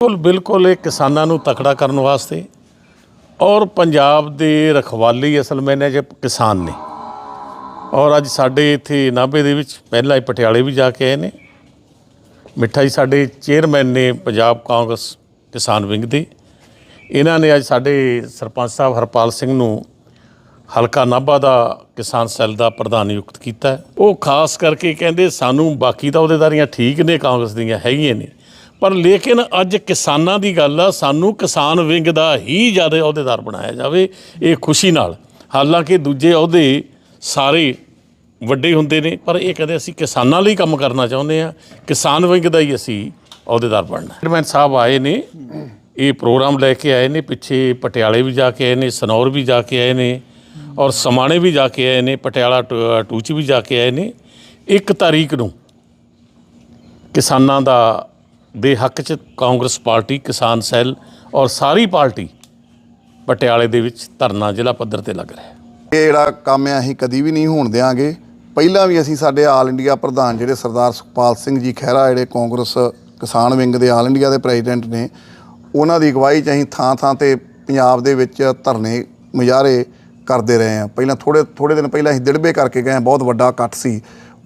ਬਿਲਕੁਲ ਬਿਲਕੁਲ ਇਹ ਕਿਸਾਨਾਂ ਨੂੰ ਤਕੜਾ ਕਰਨ ਵਾਸਤੇ ਔਰ ਪੰਜਾਬ ਦੇ ਰਖਵਾਲੀ ਅਸਲ ਮੈਨੇ ਜੇ ਕਿਸਾਨ ਨੇ। ਔਰ ਅੱਜ ਸਾਡੇ ਇੱਥੇ ਨਾਭੇ ਦੇ ਵਿੱਚ ਪਹਿਲਾਂ ਹੀ ਪਟਿਆਲੇ ਵੀ ਜਾ ਕੇ ਆਏ ਨੇ। ਮਿੱਠਾ ਜੀ ਸਾਡੇ ਚੇਅਰਮੈਨ ਨੇ ਪੰਜਾਬ ਕਾਂਗਰਸ ਕਿਸਾਨ ਵਿੰਗ ਦੇ। ਇਹਨਾਂ ਨੇ ਅੱਜ ਸਾਡੇ ਸਰਪੰਚ ਸਾਹਿਬ ਹਰਪਾਲ ਸਿੰਘ ਨੂੰ ਹਲਕਾ ਨਾਭਾ ਦਾ ਕਿਸਾਨ ਸੈੱਲ ਦਾ ਪ੍ਰਧਾਨ ਨਿਯੁਕਤ ਕੀਤਾ। ਉਹ ਖਾਸ ਕਰਕੇ ਕਹਿੰਦੇ ਸਾਨੂੰ ਬਾਕੀ ਤਾਂ ਅਹੁਦੇਦਾਰੀਆਂ ਠੀਕ ਨੇ, ਕਾਂਗਰਸ ਦੀਆਂ ਹੈਗੀਆਂ ਨੇ। ਪਰ ਲੇਕਿਨ ਅੱਜ ਕਿਸਾਨਾਂ ਦੀ ਗੱਲ ਆ, ਸਾਨੂੰ ਕਿਸਾਨ ਵਿੰਗ ਦਾ ਹੀ ਜ਼ਿਆਦਾ ਅਹੁਦੇਦਾਰ ਬਣਾਇਆ ਜਾਵੇ, ਇਹ ਖੁਸ਼ੀ ਨਾਲ। ਹਾਲਾਂਕਿ ਦੂਜੇ ਅਹੁਦੇ ਸਾਰੇ ਵੱਡੇ ਹੁੰਦੇ ਨੇ, ਪਰ ਇਹ ਕਹਿੰਦੇ ਅਸੀਂ ਕਿਸਾਨਾਂ ਲਈ ਕੰਮ ਕਰਨਾ ਚਾਹੁੰਦੇ ਆ ਕਿਸਾਨ ਵਿੰਗ ਦਾ ਹੀ ਅਸੀਂ ਅਹੁਦੇਦਾਰ ਬਣਨਾ। ਚੇਅਰਮੈਨ ਸਾਹਿਬ ਆਏ ਨੇ, ਇਹ ਪ੍ਰੋਗਰਾਮ ਲੈ ਕੇ ਆਏ ਨੇ, ਪਿੱਛੇ ਪਟਿਆਲੇ ਵੀ ਜਾ ਕੇ ਆਏ ਨੇ, ਸਨੌਰ ਵੀ ਜਾ ਕੇ ਆਏ ਨੇ, ਔਰ ਸਮਾਣੇ ਵੀ ਜਾ ਕੇ ਆਏ ਨੇ, ਪਟਿਆਲਾ ਟ- ਟੂ ਚ ਵੀ ਜਾ ਕੇ ਆਏ ਨੇ। ਇੱਕ ਤਾਰੀਖ ਨੂੰ ਕਿਸਾਨਾਂ ਦਾ ਦੇ ਹੱਕ 'ਚ ਕਾਂਗਰਸ ਪਾਰਟੀ ਕਿਸਾਨ ਸੈੱਲ ਔਰ ਸਾਰੀ ਪਾਰਟੀ ਪਟਿਆਲੇ ਦੇ ਵਿੱਚ ਧਰਨਾ ਜ਼ਿਲ੍ਹਾ ਪੱਧਰ ਤੇ ਲੱਗ ਰਿਹਾ ਹੈ। ਇਹ ਜਿਹੜਾ ਕੰਮ ਹੈ ਅਸੀਂ ਕਦੀ ਵੀ ਨਹੀਂ ਹੋਣ ਦਿਆਂਗੇ। ਪਹਿਲਾਂ ਵੀ ਅਸੀਂ ਸਾਡੇ ਆਲ ਇੰਡੀਆ ਪ੍ਰਧਾਨ ਜਿਹੜੇ ਸਰਦਾਰ ਸੁਖਪਾਲ ਸਿੰਘ ਜੀ ਖਹਿਰਾ ਜਿਹੜੇ ਕਾਂਗਰਸ ਕਿਸਾਨ ਵਿੰਗ ਦੇ ਆਲ ਇੰਡੀਆ ਦੇ ਪ੍ਰੈਜ਼ੀਡੈਂਟ ਨੇ ਉਹਨਾਂ ਦੀ ਅਗਵਾਈ 'ਚ ਅਸੀਂ ਥਾਂ ਥਾਂ ਤੇ ਪੰਜਾਬ ਦੇ ਵਿੱਚ ਧਰਨੇ ਮੁਜ਼ਾਹਰੇ ਕਰਦੇ ਰਹੇ ਹਾਂ। ਪਹਿਲਾਂ ਥੋੜੇ ਥੋੜੇ ਦਿਨ ਪਹਿਲਾਂ ਅਸੀਂ ਦਿੜਬੇ ਕਰਕੇ ਗਏ ਹਾਂ, ਬਹੁਤ ਵੱਡਾ ਇਕੱਠ ਸੀ।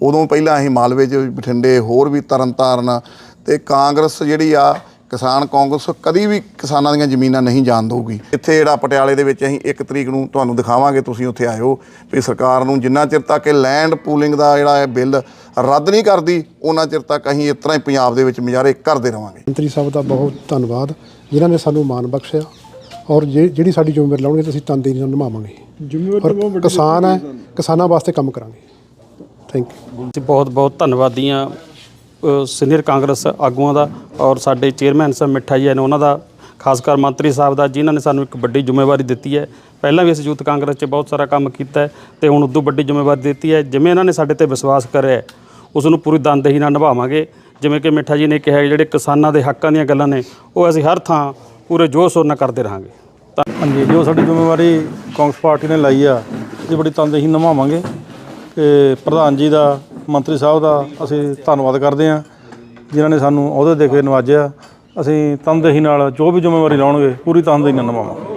ਉਦੋਂ ਪਹਿਲਾਂ ਅਸੀਂ ਮਾਲਵੇ 'ਚ ਬਠਿੰਡੇ ਹੋਰ ਵੀ ਤਰਨਤਾਰਨ ਤੇ ਕਾਂਗਰਸ ਜਿਹੜੀ ਆ ਕਿਸਾਨ ਕਾਂਗਰਸ ਕਦੀ ਵੀ ਕਿਸਾਨਾਂ ਦੀਆਂ ਜ਼ਮੀਨਾਂ ਨਹੀਂ ਜਾਣ ਦਊਗੀ। ਇੱਥੇ ਜਿਹੜਾ ਪਟਿਆਲੇ ਦੇ ਵਿੱਚ ਅਸੀਂ 1 ਤਰੀਕ ਨੂੰ ਤੁਹਾਨੂੰ ਦਿਖਾਵਾਂਗੇ ਤੁਸੀਂ ਉੱਥੇ ਆਇਓ ਵੀ ਸਰਕਾਰ ਨੂੰ ਜਿੰਨਾ ਚਿਰ ਤੱਕ ਇਹ ਲੈਂਡ ਪੂਲਿੰਗ ਦਾ ਜਿਹੜਾ ਇਹ ਬਿੱਲ ਰੱਦ ਨਹੀਂ ਕਰਦੀ ਉਹਨਾਂ ਚਿਰ ਤੱਕ ਅਸੀਂ ਇਸ ਤਰ੍ਹਾਂ ਹੀ ਪੰਜਾਬ ਦੇ ਵਿੱਚ ਮੁਜ਼ਾਹਰੇ ਕਰਦੇ ਰਵਾਂਗੇ। ਮੰਤਰੀ ਸਾਹਿਬ ਦਾ ਬਹੁਤ ਧੰਨਵਾਦ ਜਿਨ੍ਹਾਂ ਨੇ ਸਾਨੂੰ ਮਾਣ ਬਖਸ਼ਿਆ ਔਰ ਜੇ- ਜਿਹੜੀ ਸਾਡੀ ਜ਼ਿੰਮੇਵਾਰੀ ਲਾਉਣਗੇ ਤਾਂ ਅਸੀਂ ਤਨਦੇਹੀ ਨਾਲ ਨਿਭਾਵਾਂਗੇ। ਜ਼ਿੰਮੇਵਾਰੀ ਕਿਸਾਨ ਹੈ। ਕਿਸਾਨਾਂ ਵਾਸਤੇ ਕੰਮ ਕਰਾਂਗੇ। ਥੈਂਕ ਯੂ ਅਸੀਂ ਬਹੁਤ ਬਹੁਤ ਧੰਨਵਾਦੀ ਹਾਂ ਅ, ਸੀਨੀਅਰ ਕਾਂਗਰਸ ਆਗੂਆਂ ਦਾ ਔਰ ਸਾਡੇ ਚੇਅਰਮੈਨ ਸਾਹਿਬ ਮਿੱਠਾ ਜੀ ਨੇ ਉਹਨਾਂ ਦਾ ਖਾਸ ਕਰ ਮੰਤਰੀ ਸਾਹਿਬ ਦਾ ਜਿਨ੍ਹਾਂ ਨੇ ਸਾਨੂੰ ਇੱਕ ਵੱਡੀ ਜ਼ਿੰਮੇਵਾਰੀ ਦਿੱਤੀ ਹੈ। ਪਹਿਲਾਂ ਵੀ ਅਸੀਂ ਯੂਥ ਕਾਂਗਰਸ 'ਚ ਬਹੁਤ ਸਾਰਾ ਕੰਮ ਕੀਤਾ ਹੈ ਤੇ ਹੁਣ ਉਦੋਂ ਵੱਡੀ ਜ਼ਿੰਮੇਵਾਰੀ ਦਿੱਤੀ ਹੈ। ਜਿਵੇਂ ਇਹਨਾਂ ਨੇ ਸਾਡੇ ਤੇ ਵਿਸ਼ਵਾਸ ਕਰਿਆ ਉਸ ਨੂੰ ਪੂਰੀ ਦੰਦਹੀ ਨਾਲ ਨਿਭਾਵਾਂਗੇ। ਜਿਵੇਂ ਕਿ ਮਿੱਠਾ ਜੀ ਨੇ ਕਿਹਾ ਜਿਹੜੇ ਕਿਸਾਨਾਂ ਦੇ ਹੱਕਾਂ ਦੀਆਂ ਗੱਲਾਂ ਨੇ ਉਹ ਅਸੀਂ ਹਰ ਥਾਂ ਪੂਰੇ ਜੋਸ਼ ਸ਼ੋਰ ਨਾਲ ਕਰਦੇ ਰਹਾਂਗੇ। ਹਾਂਜੀ ਜੋ ਸਾਡੀ ਜ਼ਿੰਮੇਵਾਰੀ ਕਾਂਗਰਸ ਪਾਰਟੀ ਨੇ ਲਾਈ ਆ ਇਹ ਬੜੀ ਤਨਦੇਹੀ ਨਿਭਾਵਾਂਗੇ। ਤੇ ਪ੍ਰਧਾਨ ਜੀ ਦਾ, ਮੰਤਰੀ ਸਾਹਿਬ ਦਾ ਅਸੀਂ ਧੰਨਵਾਦ ਕਰਦੇ ਹਾਂ, ਜਿਨ੍ਹਾਂ ਨੇ ਸਾਨੂੰ ਅਹੁਦੇ ਦੇ ਕੇ ਨਵਾਜਿਆ। ਅਸੀਂ ਤਨਦੇਹੀ ਨਾਲ ਜੋ ਵੀ ਜ਼ਿੰਮੇਵਾਰੀ ਲਾਉਣਗੇ, ਪੂਰੀ ਤਨਦੇਹੀ ਨਾਲ ਨਿਭਾਵਾਂਗੇ।